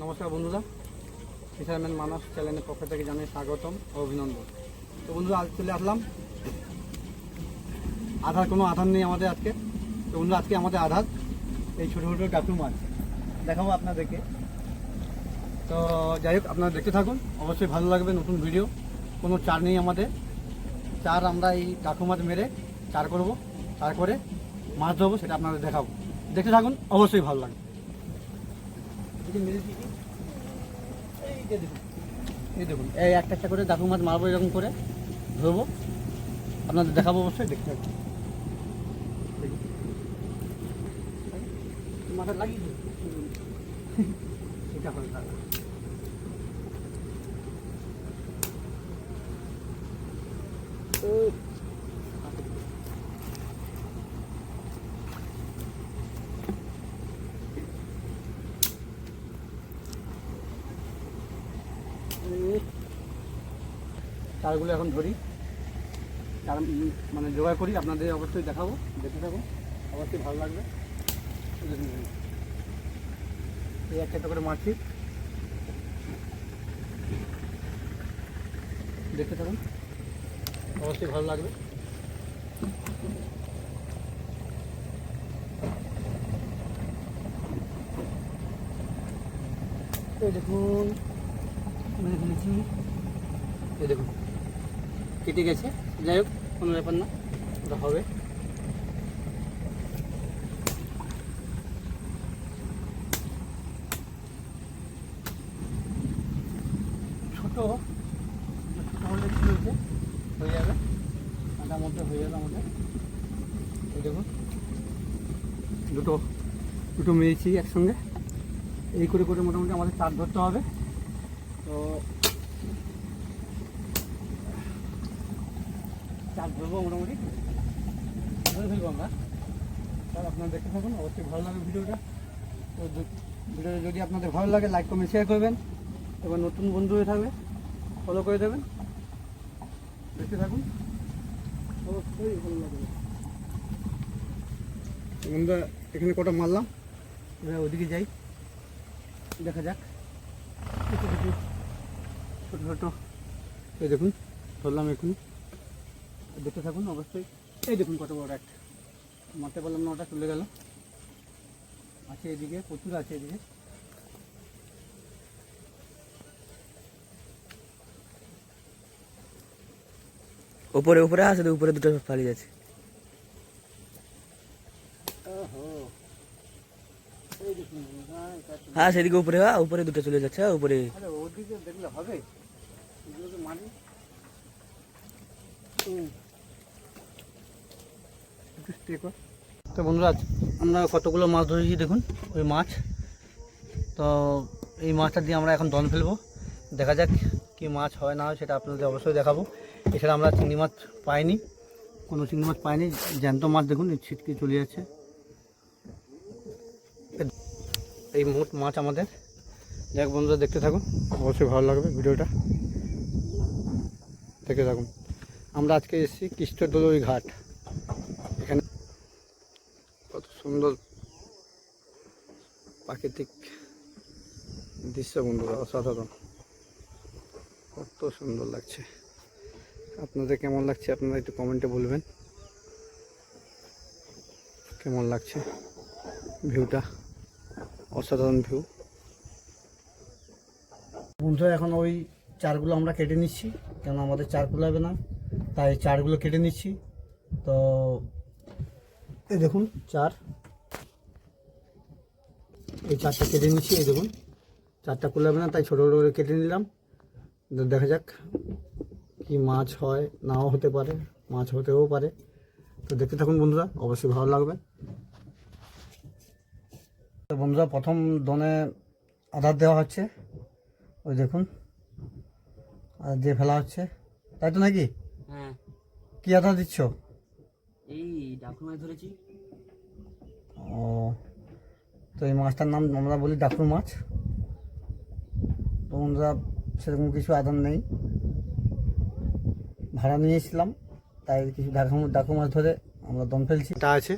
নমস্কার বন্ধুরা। ফিশারম্যান মানস চ্যানেলের পক্ষ থেকে জানাই স্বাগতম ও অভিনন্দন। তো বন্ধুরা, আজ চলে আসলাম। আধার, কোনো আধার নেই আমাদের আজকে। তো বন্ধুরা, আজকে আমাদের আধার, এই ছোটো ছোটো ডাকু মাছ। দেখাবো আপনাদেরকে। তো যাই হোক, আপনারা দেখতে থাকুন। অবশ্যই ভালো লাগবে নতুন ভিডিও কোনো চার নেই আমাদের। চার আমরা এই ডাকু মাছ মেরে চার করব। চার করে মাছ ধরবো, সেটা আপনাদের দেখাবো। দেখতে থাকুন, অবশ্যই ভালো লাগবে। এই দেখুন, এই একটা একটা করে ডাকু মাছ মারবো এরকম করে, ধরবো আপনাদের দেখাবো অবশ্যই, দেখতে দেখুন। মাথা লাগিয়ে। এটা হবে ভালো। ও চারগুলো এখন ধরি। উম মানে জোগাড় করি, আপনাদের অবশ্যই দেখাবো, দেখে থাকো। অবশ্যই ভালো লাগবে। এই একটা একটা করে মারছি। দেখতে থাকুন। অবশ্যই ভালো লাগবে। এই দেখুন এই দেখুন। কেটে গেছে। যাই হোক, কোনো ব্যাপার না, ওটা হবে। ছোট ছোট হলে কি হয়েছে? হয়ে যাবে। আটার মধ্যে হয়ে যাবে আমাদের। দেখুন, দুটো দুটো মেরেছি একসঙ্গে। এই করে করে মোটামুটি আমাদের চার ধরতে হবে। তো চার ধরবো মোটামুটি। ধরে ফেলব আমরা। স্যার আপনারা দেখতে থাকুন, অবশ্যই ভালো লাগে ভিডিওটা। তো ভিডিওটা যদি আপনাদের ভালো লাগে লাইক কমেন্ট শেয়ার করবেন। এবার নতুন বন্ধু হয়ে থাকবে ফলো করে দেবেন। দেখতে থাকুন। অবশ্যই ভালো লাগবে। বন্ধুরা এখানে কটা মারলাম। এবার ওদিকে যাই। দেখা যাক। ছোটো ছোটো। এই দেখুন, ধরলাম এখনই দেখতে থাকুন অবশ্যই। এই দেখুন কত বড় একটা মারতে পারলাম না ওটা চলে গেল। আছে এদিকে প্রচুর আছে এদিকে। উপরে উপরে আছে উপরে দুটো পালিয়ে যাচ্ছে। হ্যাঁ, হ্যাঁ সেদিকে উপরে হ্যাঁ উপরে দুটো চলে যাচ্ছে হ্যাঁ, উপরে। ওদিকে দেখলে হবে? মারি হুম। একটু stay কর। তো বন্ধুরা আমরা কতগুলো মাছ ধরেছি দেখুন, ওই মাছ। তো এই মাছটা দিয়ে আমরা এখন দন ফেলব। দেখা যাক কি মাছ হয়, না হয়, সেটা আপনাদের অবশ্যই দেখাবো। এছাড়া আমরা চিংড়ি মাছ পাইনি, কোনো চিংড়ি মাছ পাইনি। জ্যান্ত মাছ দেখুন ছিটকে চলে যাচ্ছে। এই মোট মাছ আমাদের। যাক বন্ধুরা, দেখতে থাকুন। অবশ্যই ভালো লাগবে ভিডিওটা। দেখে থাকুন। আমরা আজকে এসেছি কৃষ্ণদোলই ঘাট এখানে কত সুন্দর প্রাকৃতিক দৃশ্য বন্ধুরা, অসাধারণ। কত সুন্দর লাগছে। আপনাদের কেমন লাগছে আপনারা একটু কমেন্টে বলবেন। কেমন লাগছে ভিউটা অসাধারণ ভিউ বন্ধুরা, এখন ওই চারগুলো আমরা কেটে নিচ্ছি, কেন আমাদের চার কুলাবে না? তাই চারগুলো কেটে নিচ্ছি। তো এই দেখুন, চার। এই চারটা কেটে নিচ্ছি এই দেখুন। চারটা কুলাবে না তাই ছোটো ছোটো করে কেটে নিলাম। দেখা যাক কি মাছ হয় নাও হতে পারে মাছ হতেও পারে। তো দেখতে থাকুন বন্ধুরা অবশ্যই ভালো লাগবে। তো বন্ধুরা প্রথম দনে আধার দেওয়া হচ্ছে। ওই দেখুন আর দিয়ে ফেলা হচ্ছে। তাই তো নাকি? হ্যাঁ। কি আধার দিচ্ছ? এই ডাকুর মাছ ধরেছি। ও। তো এই মাছটার নাম আমরা বলি ডাকুর মাছ। বন্ধুরা, সেরকম কিছু আদান নেই। ভাড়া নিয়েছিলাম, তাই কিছু ডাকু ডাকু মাছ ধরে আমরা দম ফেলছি। তা আছে।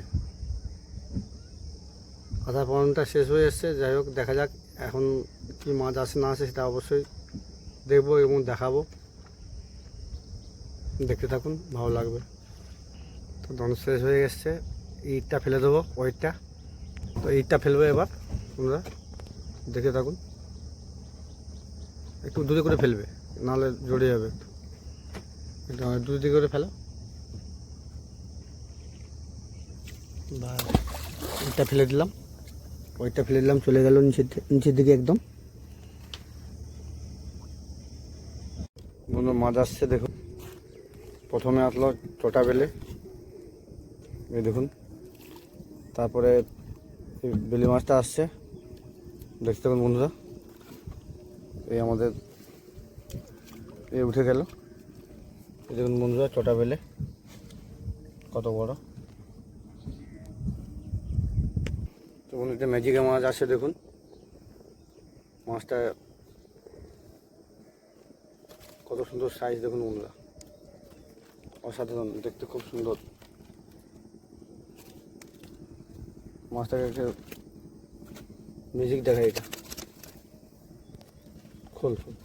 আধার পর্বটা শেষ হয়ে এসছে। যাই হোক, দেখা যাক এখন কি মাছ আসে, না আসে, সেটা অবশ্যই দেখব এবং দেখাবো। দেখতে থাকুন, ভালো লাগবে। তো দন শেষ হয়ে গেছে ইটটা ফেলে দেবো, ওয়েটটা। তো ইটটা ফেলবে এবার তোমরা, দেখে থাকুন। একটু দূরে করে ফেলবে, নাহলে জড়িয়ে যাবে একটু। দূরে করে ফেলো। ইটটা ফেলে দিলাম। ওইটা ফেলে দিলাম, চলে গেল নিচের নিচের দিকে একদম। বন্ধু মাছ আসছে, দেখুন। প্রথমে আসলো চটা বেলে। দেখুন। তারপরে বেলি মাছটা আসছে। দেখতে থাকুন বন্ধুরা। এই আমাদের এ উঠে গেল। দেখুন বন্ধুরা চটা বেলে। কত বড়। তো বন্ধুদের ম্যাজিকা মাছ আসে দেখুন। মাছটা কত সুন্দর সাইজ দেখুন বন্ধুরা। অসাধারণ, দেখতে খুব সুন্দর। মাছটাকে একটা মিউজিক দেখায় এটা। খোল। খোল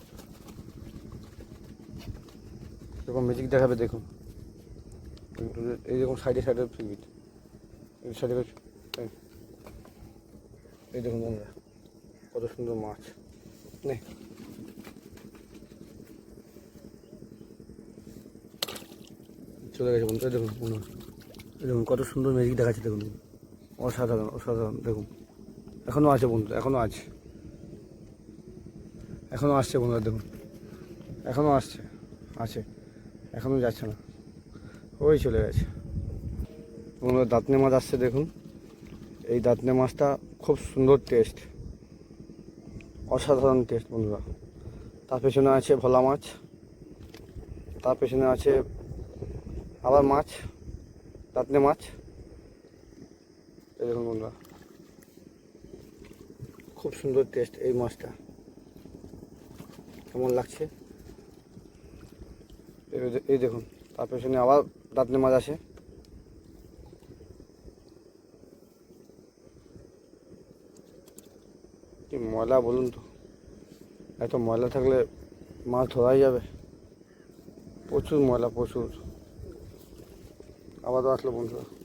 এরকম মিউজিক দেখাবে দেখুন। এই দেখুন সাইডে সাইডে ফিরবি এই সাইডে এই। দেখুন বন্ধুরা কত সুন্দর মাছ। নে। চলে গেছে বন্ধু দেখুন দেখুন কত সুন্দর ম্যাজিক দেখাচ্ছে দেখুন। অসাধারণ অসাধারণ, দেখুন। এখনও আছে বন্ধু এখনও আছে। এখনও আসছে বন্ধুরা, দেখুন। এখনও আসছে, আছে। এখনও যাচ্ছে না। ওই চলে গেছে। বন্ধুরা, দাঁতনে মাছ আসছে, দেখুন। এই দাঁতনে মাছটা খুব সুন্দর টেস্ট অসাধারণ টেস্ট বন্ধুরা। তার পেছনে আছে ভোলা মাছ। তার পেছনে আছে আবার মাছ, দাঁতনে মাছ। দেখুন বন্ধুরা। খুব সুন্দর টেস্ট এই মাছটা। কেমন লাগছে? এই দেখুন, তার পেছনে আবার দাঁতনে মাছ আছে কি ময়লা বলুন তো। এত ময়লা থাকলে মাছ ধরাই যাবে। প্রচুর ময়লা, প্রচুর। আবার আসলো বন্ধুরা।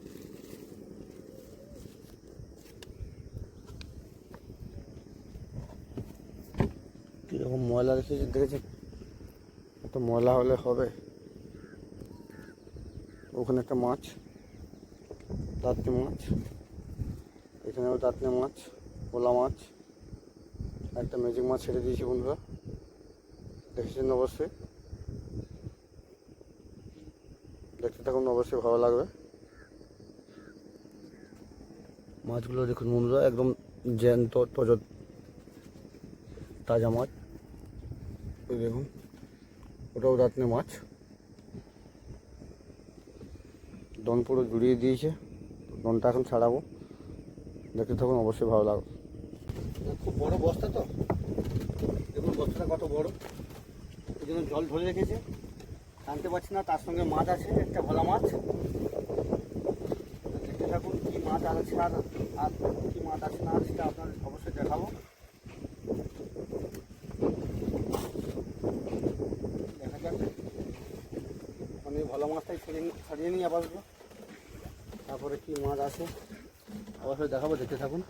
ময়লা রেখেছে দেখেছেন এত ময়লা হলে হবে। ওখানে একটা মাছ, দাঁতনে মাছ। এখানেও দাঁতনে মাছ পোলা মাছ। একটা ম্যাজিক মাছ ছেড়ে দিয়েছি বন্ধুরা। দেখেছেন অবশ্যই। দেখতে থাকুন অবশ্যই, ভালো লাগবে। মাছগুলো দেখুন বন্ধুরা, একদম জ্যান্ত, তজ, তাজা মাছ। ওই দেখুন, ওটাও রাত্রে মাছ। দন পুরো জুড়িয়ে দিয়েছে দনটা এখন ছাড়াবো। দেখতে থাকুন, অবশ্যই ভালো লাগবে। খুব বড় বস্তা তো। দেখুন বস্তাটা কত বড়। এই জন্য জল ধরে রেখেছে। টানতে পারছি না, তার সঙ্গে মাছ আছে, একটা ভোলা মাছ। দেখতে থাকুন কী মাছ আছে আর আর কী মাছ আছে না সেটা আপনাদের অবশ্যই দেখাবো দেখা যাক সরিয়ে নি- সরিয়ে নিই আপাতত। তারপরে কী মাছ আছে অবশ্যই দেখাবো, দেখতে থাকুন।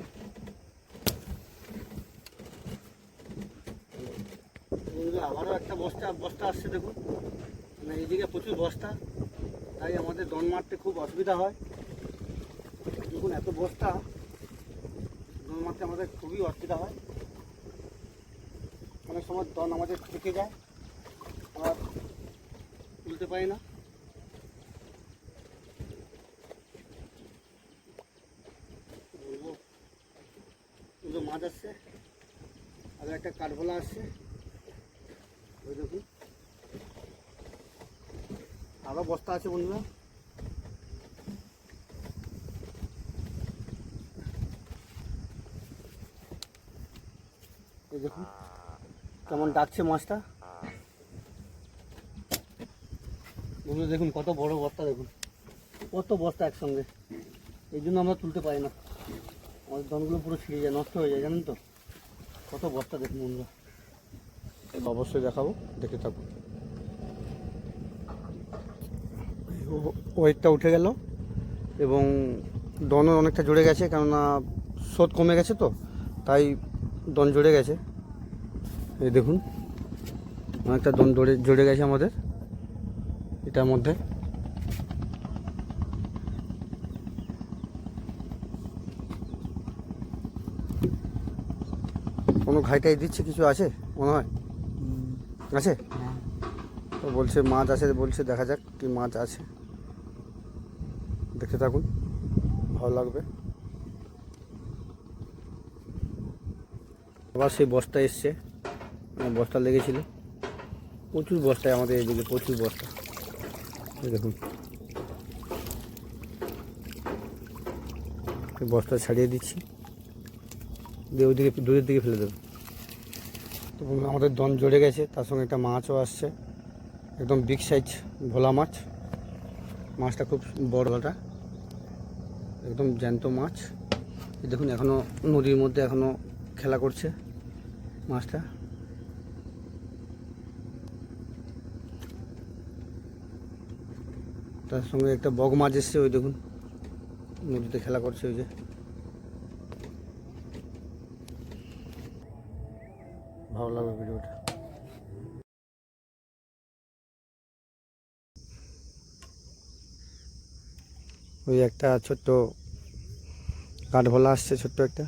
আবারও একটা বস্তা বস্তা আসছে দেখুন। মানে এইদিকে প্রচুর বস্তা, তাই আমাদের দন মারতে খুব অসুবিধা হয়। দেখুন, এত বস্তা, দন মারতে আমাদের খুবই অসুবিধা হয়। অনেক সময় দন আমাদের থেকে যায় আমরা তুলতে পারি না বলব কিন্তু মাছ আসছে আর একটা কাঠভোলা আসছে ওই দেখুন। আরও বস্তা আছে বন্ধুরা। কেমন ডাকছে মাছটা। বন্ধুরা, দেখুন, কত বড় বস্তা, দেখুন। কত বস্তা একসঙ্গে। এই জন্য আমরা তুলতে পারি না। আমাদের দনগুলো পুরো ছিঁড়ে যায়, নষ্ট হয়ে যায়, জানেন তো? কত বস্তা দেখুন বন্ধুরা? অবশ্যই দেখাবো, দেখে থাকুন ওয়েটটা উঠে গেল এবং দনও অনেকটা জুড়ে গেছে, কেননা স্রোত কমে গেছে তো, তাই দন জুড়ে গেছে। এই দেখুন, অনেকটা দন জুড়ে জুড়ে গেছে আমাদের, এটার মধ্যে। কোনো ঘাইটাই দিচ্ছে কিছু আছে মনে হয়? আছে? তো বলছে মাছ আছে বলছে দেখা যাক কি মাছ আছে। দেখতে থাকুন ভালো লাগবে। আবার সেই বস্তা এসছে আহ, বস্তা লেগেছিল। প্রচুর বস্তায় আমাদের এদিকে প্রচুর বস্তা। দেখুন। বস্তা ছাড়িয়ে দিচ্ছি। দিয়ে ওইদিকে দূরের দিকে ফেলে দেবো। তো আমাদের দন জড়ে গেছে, তার সঙ্গে একটা মাছও আসছে। একদম বিগ সাইজ ভোলা মাছ। মাছটা খুব বড়টা একদম জ্যান্ত মাছ। দেখুন এখনও নদীর মধ্যে এখনও খেলা করছে মাছটা। তার সঙ্গে একটা বগ মাছ এসছে, ওই দেখুন। নদীতে খেলা করছে ওই যে। ভালো লাগবে ভিডিওটা। ওই একটা ছোট্ট কাঠভোলা আসছে ছোট্ট একটা।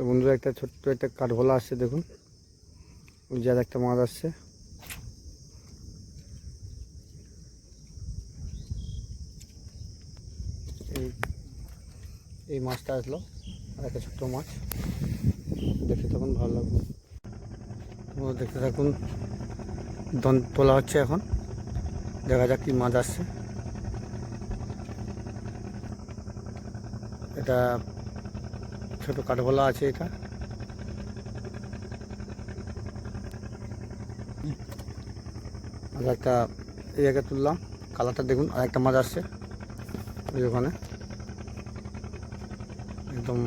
তো বন্ধুরা, একটা ছোট্ট একটা কাঠভোলা আসছে, দেখুন। ওই যে আর একটা মাছ আসছে। এই এই মাছটা আসলো আর একটা ছোট্ট মাছ। দেখতে থাকুন, ভালো লাগবে। দেখতে থাকুন, দন তোলা হচ্ছে এখন। দেখা যাক কি মাছ আসছে। এটা ছোট কাঠগোলা আছে এটা। আর একটা এই জায়গায় তুললাম, কালারটা দেখুন আর একটা মাছ আসছে ওই ওখানে। একদম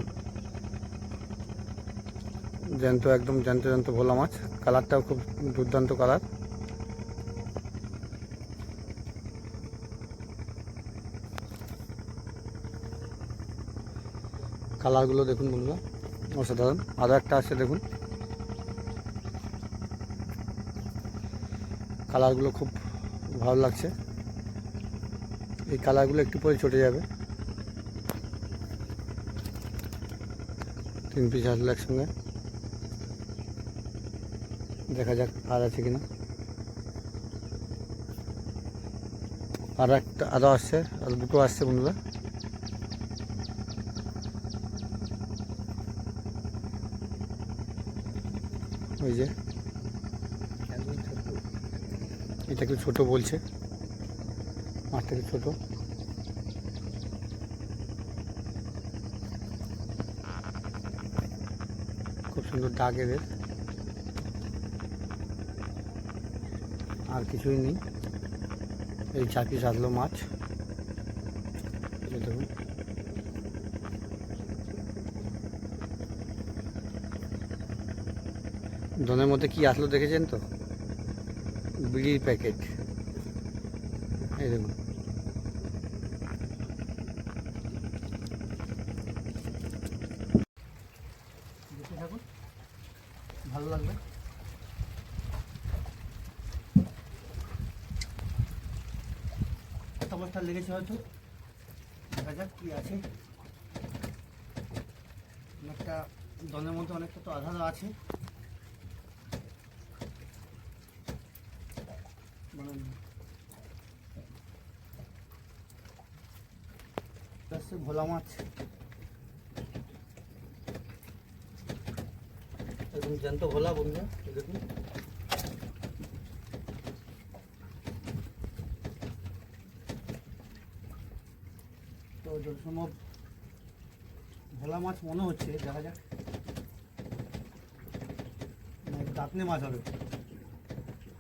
জ্যান্ত একদম জ্যান্ত জ্যান্ত ভোলা মাছ। কালারটাও খুব দুর্দান্ত কালার। কালারগুলো দেখুন বন্ধুরা, অসাধারণ। আরও একটা আছে, দেখুন। কালারগুলো খুব ভালো লাগছে। এই কালারগুলো একটু পরে চটে যাবে। তিন পিস আসলো একসঙ্গে। দেখা যাক আর আছে কিনা। আর একটা আরও আসছে, আর দুটো আসছে বন্ধুরা। ওই যে। এটা একটু ছোট বলছে। মাছটা একটু ছোট। খুব সুন্দর ডাক এদের। আর কিছুই নেই। এই চার পিস আসলো মাছ এই দেখুন দনের মধ্যে কি আসলো দেখেছেন তো? বিড়ির প্যাকেট। এই দেখুন। ভালো লাগবে। একটা বস্তা লেগেছে হয়তো? দেখা যাক কি আছে। অনেকটা দনের মধ্যে অনেকটা তো আধার আছে। ভোলা মাছ আচ্ছা। একদম জ্যান্ত ভোলা বন্ধু, দেখুন। তো সম্ভব ভোলা মাছ মনে হচ্ছে, দেখা যাক। দাঁতনে মাছ হবে।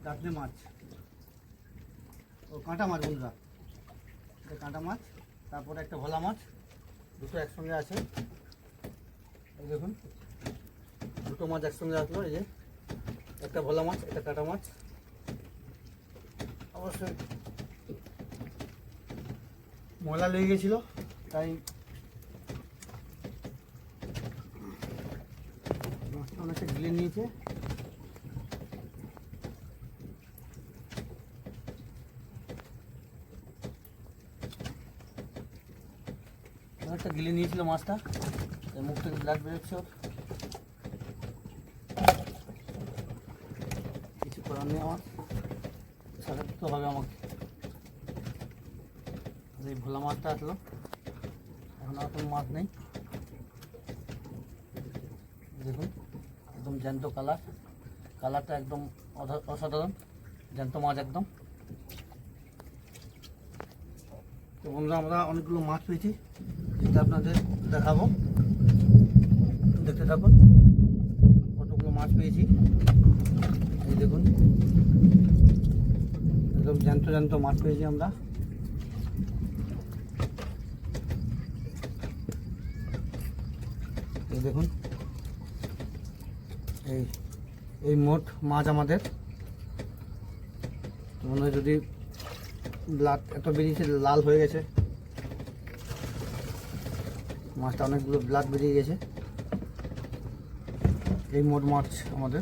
দাঁতনে মাছ। ও কাঁটা মাছ বন্ধুরা। কাঁটা মাছ, তারপরে একটা ভোলা মাছ। দুটো একসঙ্গে আছে। এই দেখুন, দুটো মাছ একসঙ্গে আসলো, এই যে। একটা ভোলা মাছ, একটা কাঁটা মাছ। অবশ্যই ময়লা লেগে গেছিল, তাই মাছটা অনেকটা গিলে নিয়েছে। অনেকটা গিলে নিয়েছিল মাছটা। মুখ থেকে ব্লাড বেরোচ্ছে ওর কিছু করার নেই আমার। সাজাতে হবে আমাকে। এই ভোলা মাছটা আসলো এখন আর কোনো মাছ নেই। দেখুন, একদম জ্যান্ত কালার। কালারটা একদম অসাধারণ। জ্যান্ত মাছ একদম। তো বন্ধুরা, আমরা অনেকগুলো মাছ পেয়েছি। যেটা আপনাদের দেখাবো। দেখতে থাকুন। কতগুলো মাছ পেয়েছি। এই দেখুন। একদম জ্যান্ত জ্যান্ত মাছ পেয়েছি আমরা। এই দেখুন। এই এই মোট মাছ আমাদের। মনে হয় যদি ব্লাড এত বেরিয়েছে, লাল হয়ে গেছে। মাছটা অনেকগুলো ব্লাড বেরিয়ে গেছে। এই মোট মাছ আমাদের।